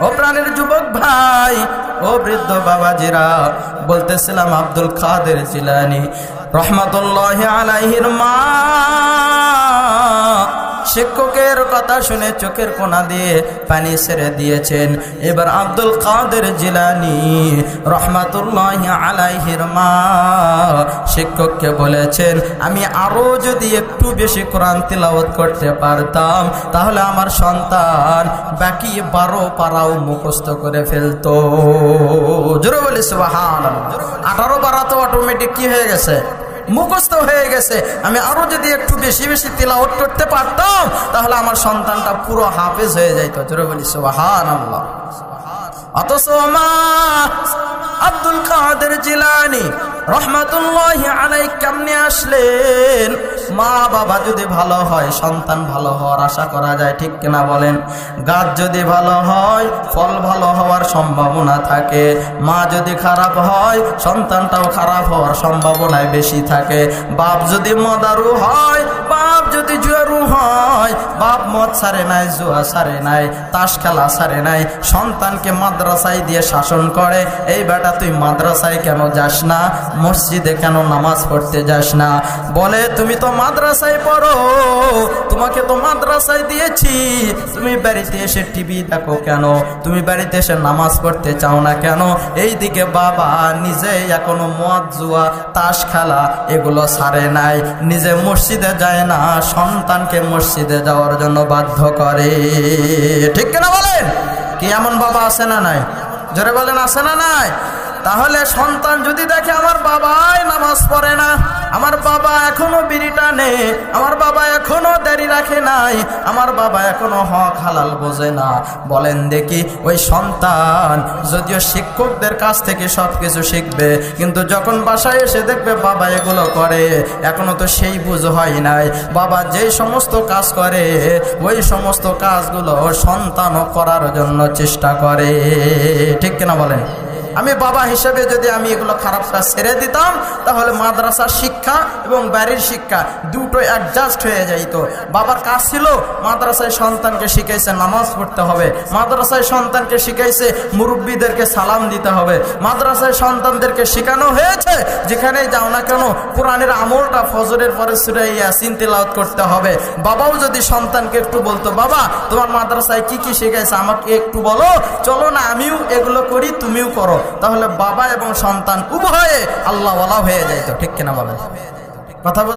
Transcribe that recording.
ও প্রাণের যুবক ভাই ও বৃদ্ধ বাবাজিরা বলতেছিলাম আব্দুল খাদের জিলানি রহমাতুল্লাহ আলাইহির মা। শিক্ষকের কথা শুনে চোখের কোনা দিয়ে পানি ছেড়ে দিয়েছেন। এবার আব্দুল কাদের জিলানি রহমাতুল্লাহ আলাইহির মা শিক্ষককে বলেছেন, আমি আরও যদি একটু বেশি কোরআন তিলাওয়াত করতে পারতাম, তাহলে আমার সন্তান বাকি বারো পারাও মুখস্থ করে ফেলতো। জোরে বলি সুবাহান আঠারো পারা তো অটোমেটিক কি হয়ে গেছে? মুখস্থ হয়ে গেছে। আমি আরও যদি একটু বেশি বেশি তিলাওয়াত করতে পারতাম, তাহলে আমার সন্তানটা পুরো হাফেজ হয়ে যাইতো। জোরে বলি সোহান অথচ মা আব্দুল কাদের জিলানি রহমাতুল্লাহ আলাই কেমনে আসলেন? মা বাবা যদি ভালো হয়, সন্তান ভালো হওয়ার আশা করা যায়, ঠিক কিনা বলেন? গাছ যদি ভালো হয়, ফল ভালো হওয়ার সম্ভাবনা থাকে। মা যদি খারাপ হয়, সন্তানটাও খারাপ হওয়ার সম্ভাবনায় বেশি থাকে। বাপ যদি মদারু হয়, বাপ যদি জুয়ারু হয়, বাপ মদ সারে নাই, জুয়া সারে নাই, তাস খেলা সারে নাই, সন্তানকে মাদ্রাসায় দিয়ে শাসন করে, এই বেটা তুই মাদ্রাসায় কেন যাস না? মসজিদে কেন নামাজ পড়তে যাস না? বলে, তুমি তো মাদ্রাসায় পড়ো, তোমাকে তো মাদ্রাসায় দিয়েছি। তুমি বাড়িতে এসে টিভি দেখো কেন? তুমি বাড়িতে এসে নামাজ পড়তে চাও না কেন? এই দিকে বাবা নিজে এখনও মদ, জুয়া, তাস খেলা এগুলো সারে নাই। নিজে মসজিদে যায় না, সন্তানকে মসজিদে যাওয়ার জন্য বাধ্য করে। ঠিক কেনা বলেন? কি এমন বাবা আছে না নাই? জোরে বলেন, আছে না নাই? তাহলে সন্তান যদি দেখে আমার বাবাই নামাজ পড়ে না, আমার বাবা এখনও বিড়ি টানে, আমার বাবা এখনও দেরি রাখে নাই, আমার বাবা এখনও হক হালাল বোঝে না। বলেন দেখি, ওই সন্তান যদিও শিক্ষকদের কাছ থেকে সব কিছু শিখবে, কিন্তু যখন বাসায় এসে দেখবে বাবা এগুলো করে, এখনও তো সেই বুঝ হয় নাই। বাবা যেই সমস্ত কাজ করে, ওই সমস্ত কাজগুলো সন্তানও করার জন্য চেষ্টা করে। ঠিক কিনা বলেন? আমি বাবা হিসেবে যদি আমি এগুলো খারাপ কাজ ছেড়ে দিতাম, তাহলে মাদ্রাসার শিক্ষা এবং বাড়ির শিক্ষা দুটো অ্যাডজাস্ট হয়ে যাইত। বাবার কাজ ছিল, মাদ্রাসায় সন্তানকে শিখাইছে নামাজ পড়তে হবে। মাদ্রাসায় সন্তানকে শিখাইছে মুরব্বীদেরকে সালাম দিতে হবে। মাদ্রাসায় সন্তানদেরকে শেখানো হয়েছে, যেখানে যাও না কেন, কোরআনের আমলটা ফজরের পরে সুরে ইয়াসিন করতে হবে। বাবাও যদি সন্তানকে একটু বলতো, বাবা, তোমার মাদ্রাসায় কি কি শিখাইছে আমাকে একটু বলো। চলো না, আমিও এগুলো করি, তুমিও করো। তাহলে বাবা এবং সন্তান উভয়ে আল্লাহওয়ালা হয়ে যাইতো ঠিক কিনা বলেন? কথা